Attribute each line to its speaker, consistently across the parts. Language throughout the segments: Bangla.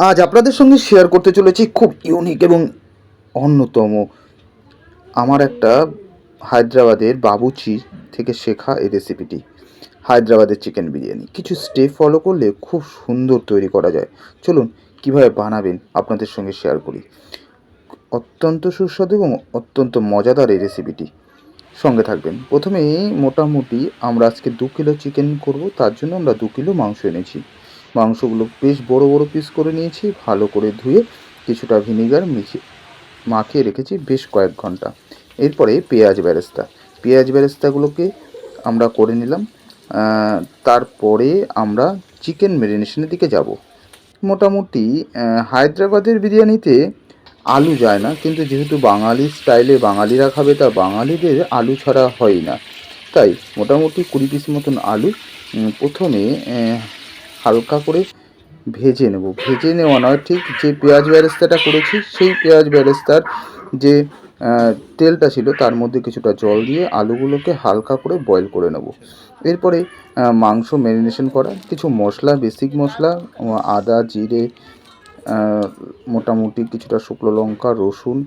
Speaker 1: আজ আপনাদের সঙ্গে শেয়ার করতে চলেছি খুব ইউনিক এবং অন্যতম। আমার একটা হায়দ্রাবাদের বাবুচি থেকে শেখা এই রেসিপিটি হায়দ্রাবাদের চিকেন বিরিয়ানি। কিছু স্টেপ ফলো করলে খুব সুন্দর তৈরি করা যায়। চলুন, কীভাবে বানাবেন আপনাদের সঙ্গে শেয়ার করি। অত্যন্ত সুস্বাদু এবং অত্যন্ত মজাদার এই রেসিপিটি সঙ্গে থাকবেন। প্রথমে মোটামুটি আমরা আজকে দু কিলো চিকেন করব, তার জন্য আমরা দু কিলো মাংস এনেছি। মাংসগুলো বেশ বড় বড় পিস করে নিয়েছি, ভালো করে ধুয়ে কিছুটা ভিনিগার মিশিয়ে মাখিয়ে রেখেছি বেশ কয়েক ঘণ্টা। এরপরে পেঁয়াজ ব্যারেস্তা পেঁয়াজ ব্যারেস্তাগুলোকে আমরা করে নিলাম। তারপরে আমরা চিকেন ম্যারিনেশনের দিকে যাব। মোটামুটি হায়দ্রাবাদের বিরিয়ানিতে আলু যায় না, কিন্তু যেহেতু বাঙালি স্টাইলে বাঙালিরা খাবে, তা বাঙালিদের আলু ছাড়া হয় না। তাই মোটামুটি কুড়ি পিস মতন আলু প্রথমে হালকা করে ভেজে নেব। ভেজে নেওয়া নয়, ঠিক যে পেঁয়াজ ব্যারেস্তাটা করেছি, সেই পেঁয়াজ ব্যারেস্তার যে তেলটা ছিল, তার মধ্যে কিছুটা জল দিয়ে আলুগুলোকে হালকা করে বয়েল করে নেব। এরপরে মাংস ম্যারিনেশন করা, কিছু মশলা বেসিক মশলা আদা, জিরে মোটামুটি কিছুটা শুকনো লঙ্কা, রসুন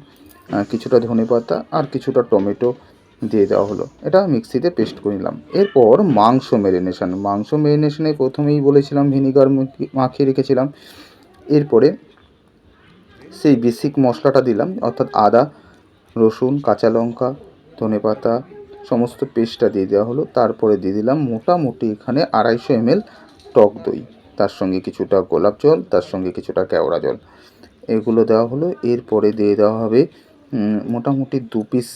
Speaker 1: কিছুটা ধনেপাতা, আর কিছুটা টমেটো দিয়ে দেওয়া হলো। এটা মিক্সিতে পেস্ট করে নিলাম। এরপর মাংস ম্যারিনেশন মাংস ম্যারিনেশনে প্রথমেই বলেছিলাম ভিনিগার মাখিয়ে রেখেছিলাম। এরপরে সেই বেসিক মশলাটা দিলাম, অর্থাৎ আদা, রসুন, কাঁচা লঙ্কা ধনেপাতা সমস্ত পেস্টটা দিয়ে দেওয়া হলো। তারপরে দিয়ে দিলাম মোটামুটি এখানে আড়াইশো এমএল টক দই। তার সঙ্গে কিছুটা গোলাপ জল, তার সঙ্গে কিছুটা কেওড়া জল। এগুলো দেওয়া হলো। এরপরে দিয়ে দেওয়া হবে মোটামুটি দু পিস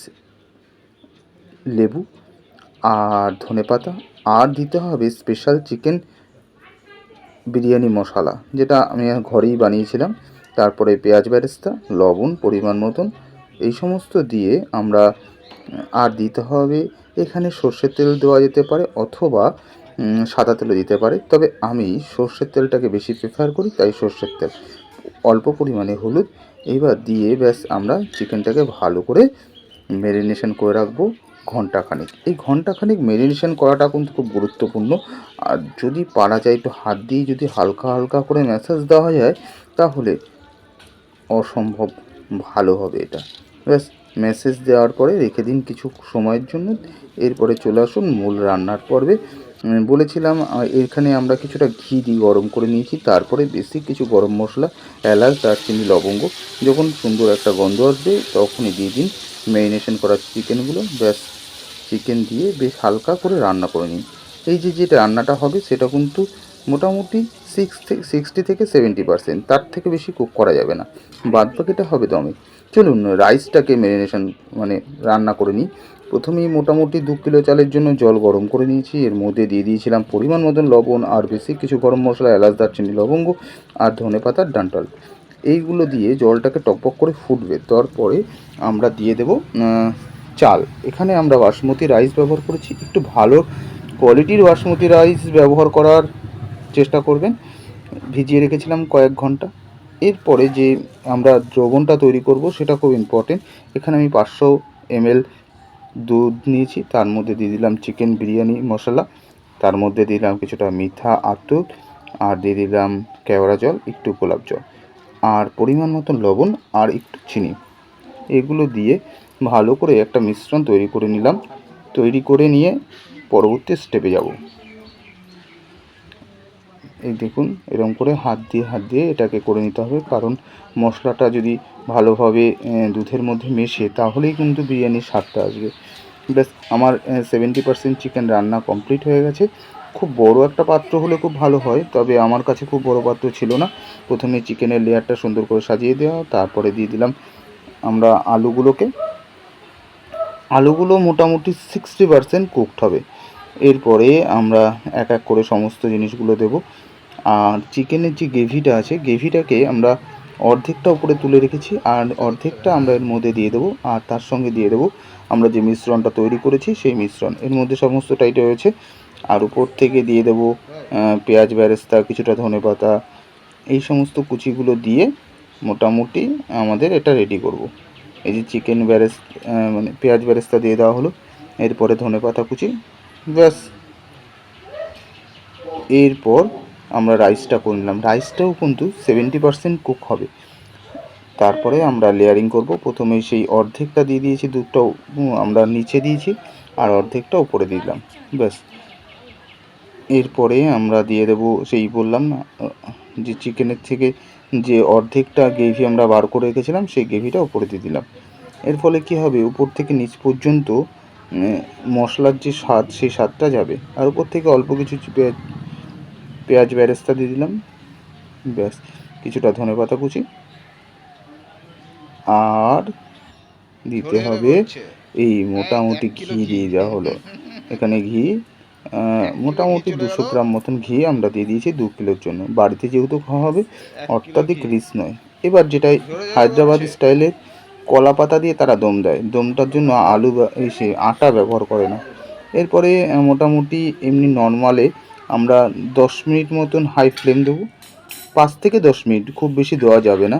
Speaker 1: লেবু আর ধনেপাতা আর দিতে হবে স্পেশাল চিকেন বিরিয়ানি মশলা, যেটা আমি ঘরেই বানিয়েছিলাম। তারপরে পেঁয়াজ বেরেস্তা, লবণ, পরিমাণ মতন, এই সমস্ত দিয়ে আমরা আর দিতে হবে, এখানে সর্ষের তেল দেওয়া যেতে পারে অথবা সাদা তেলও দিতে পারে। তবে আমি সর্ষের তেলটাকে বেশি প্রেফার করি, তাই সর্ষের তেল। অল্প পরিমাণে হলুদ এইবার দিয়ে ব্যাস আমরা চিকেনটাকে ভালো করে ম্যারিনেশন করে রাখব। ঘন্টাখানেক এই ঘন্টাখানেক ম্যারিনেশন করাটা কিন্তু খুব গুরুত্বপূর্ণ। আর যদি পারা যায় একটু হাত দিয়ে যদি হালকা হালকা করে ম্যাসাজ দেওয়া যায়, তাহলে অসম্ভব ভালো হবে এটা। ব্যাস মেসেজ দেওয়ার পরে রেখে দিন কিছু সময়ের জন্য। এরপরে চলে আসুন মূল রান্নার পর্বে। বলেছিলাম এখানে আমরা কিছুটা ঘি দিয়ে গরম করে নিয়েছি। তারপরে বেশি কিছু গরম মশলা, এলাচ, দারচিনি, লবঙ্গ। যখন সুন্দর একটা গন্ধ আসবে, তখনই দিয়ে দিন ম্যারিনেশন করা চিকেনগুলো ব্যাস চিকেন দিয়ে বেশ হালকা করে রান্না করে নিন। এই যে যে রান্নাটা হবে, সেটা কিন্তু মোটামুটি সিক্স থেকে সিক্সটি থেকে সেভেন্টি পার্সেন্ট তার থেকে বেশি কুক করা যাবে না। বাদ বাকিটা হবে দমে। চলুন রাইসটাকে ম্যারিনেশন মানে রান্না করে নিই। প্রথমেই মোটামুটি দু কিলো চালের জন্য জল গরম করে নিয়েছি। এর মধ্যে দিয়ে দিয়েছিলাম পরিমাণ মতন লবণ আর বেশি কিছু গরম মশলা, এলাচ, দারচিনি, লবঙ্গ আর ধনে পাতার ডান্টাল এইগুলো দিয়ে জলটাকে টকবক করে ফুটবে। তারপরে আমরা দিয়ে দেব চাল। এখানে আমরা বাসমতি রাইস ব্যবহার করেছি। একটু ভালো কোয়ালিটির বাসমতি রাইস ব্যবহার করার চেষ্টা করবেন। ভিজিয়ে রেখেছিলাম কয়েক ঘণ্টা। এরপরে যে আমরা দ্রবণটা তৈরি করব, সেটা খুব ইম্পর্টেন্ট এখানে আমি পাঁচশো এমএল দুধ নিয়েছি। তার মধ্যে দিয়ে দিলাম চিকেন বিরিয়ানি মশলা। তার মধ্যে দিলাম কিছুটা মিঠা আতর আর দিয়ে দিলাম কেওড়া জল, একটু গোলাপ জল। আর পরিমাণ মতো লবণ আর একটু চিনি। এগুলো দিয়ে ভালো করে একটা মিশ্রণ তৈরি করে নিলাম। তৈরি করে নিয়ে পরবর্তী স্টেপে যাব। এই দেখুন, এরকম করে হাত দিয়ে হাত দিয়ে এটাকে করে নিতে হবে। কারণ মশলাটা যদি ভালোভাবে দুধের মধ্যে মেশে, তাহলেই কিন্তু বিরিয়ানির স্বাদটা আসবে। ব্যাস, আমার সেভেন্টি পার্সেন্ট চিকেন রান্না কমপ্লিট হয়ে গেছে। খুব বড় একটা পাত্র হলে খুব ভালো হয়, তবে আমার কাছে খুব বড় পাত্র ছিল না। প্রথমে চিকেনের লেয়ারটা সুন্দর করে সাজিয়ে দেওয়া, তারপরে দিয়ে দিলাম আমরা আলুগুলোকে। আলুগুলো মোটামুটি সিক্সটি পার্সেন্ট কুকড হবে। এরপরে আমরা এক এক করে সমস্ত জিনিসগুলো দেব। আর চিকেনের যে গ্রেভিটা আছে, গ্রেভিটাকে আমরা অর্ধেকটা উপরে তুলে রেখেছি আর অর্ধেকটা আমরা এর মধ্যে দিয়ে দেবো আর তার সঙ্গে দিয়ে দেবো আমরা যে মিশ্রণটা তৈরি করেছি সেই মিশ্রণ। এর মধ্যে সমস্ত সমস্তটাই রয়েছে। আর উপর থেকে দিয়ে দেবো পেঁয়াজ ব্যারেস্তা কিছুটা ধনেপাতা এই সমস্ত কুচিগুলো দিয়ে মোটামুটি আমাদের এটা রেডি করব। এই যে চিকেন ব্যারেস মানে পেঁয়াজ বেরেস্তা দিয়ে দেওয়া হলো, এরপরে ধনেপাতা কুচি, ব্যাস। এরপর আমরা রাইসটা করে নিলাম রাইসটাও কিন্তু সেভেন্টি পার্সেন্ট কুক হবে। তারপরে আমরা লেয়ারিং করব। প্রথমে সেই অর্ধেকটা দিয়ে দিয়েছি, দুধটাও আমরা নিচে দিয়েছি, আর অর্ধেকটা উপরে দিয়ে দিলাম। ব্যাস। এরপরে আমরা দিয়ে দেবো, সেই বললাম না যে চিকেনের থেকে যে অর্ধেকটা গ্রেভি আমরা বার করে রেখেছিলাম সেই গ্রেভিটা উপরে দিয়ে দিলাম। এর ফলে কি হবে? উপর থেকে নিচ পর্যন্ত মশলার যে স্বাদ সেই স্বাদটা যাবে। আর উপর থেকে অল্প কিছু পেঁয়াজ পেঁয়াজ ব্যারেস্তা দিয়ে দিলাম। ব্যাস কিছুটা ধনেপাতা কুচি। আর দিতে হবে এই মোটামুটি ঘি দিয়ে দেওয়া হলো। এখানে ঘি মোটামুটি দুশো গ্রাম মতন ঘি আমরা দিয়ে দিয়েছি দু কিলোর জন্য। বাড়িতে যেহেতু খাওয়া হবে অত্যাধিক রিচ নয়। এবার যেটা হায়দ্রাবাদি স্টাইলে কলা পাতা দিয়ে তারা দম দেয়। দমটার জন্য আলু সে আটা ব্যবহার করে না। এরপরে মোটামুটি এমনি নর্মালে আমরা দশ মিনিট মতন হাই ফ্লেম দেবো। পাঁচ থেকে দশ মিনিট খুব বেশি দেওয়া যাবে না।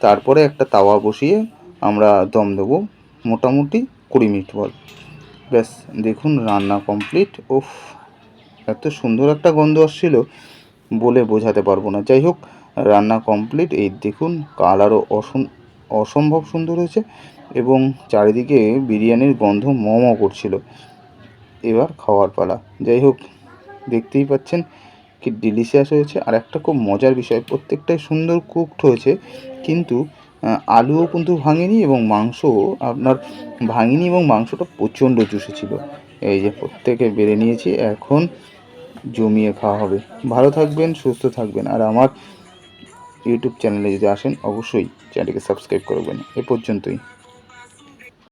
Speaker 1: তারপরে একটা তাওয়া বসিয়ে আমরা দম দেবো। মোটামুটি কুড়ি মিনিট পর। ব্যাস, দেখুন রান্না কমপ্লিট উফ, এত সুন্দর একটা গন্ধ আসছিল বলে বোঝাতে পারব না। যাই হোক, রান্না কমপ্লিট এই দেখুন কালারও অসম অসম্ভব সুন্দর হয়েছে এবং চারিদিকে বিরিয়ানির গন্ধ ম ম করছিল। এবার খাওয়ার পালা। যাই হোক, দেখতেই পাচ্ছেন কি ডিলিশিয়াস হয়েছে। আর একটা খুব মজার বিষয়, প্রত্যেকটাই সুন্দর কুকড হয়েছে, কিন্তু আলুও কিন্তু ভাঙেনি এবং মাংস আপনার ভাঙেনি এবং মাংসটা প্রচণ্ড জুসে ছিল। এই যে প্রত্যেকে বেড়ে নিয়েছি, এখন জমিয়ে খাওয়া হবে। ভালো থাকবেন, সুস্থ থাকবেন। আর আমার ইউটিউব চ্যানেলে যদি আসেন, অবশ্যই চ্যানেলটিকে সাবস্ক্রাইব করবেন এ পর্যন্তই।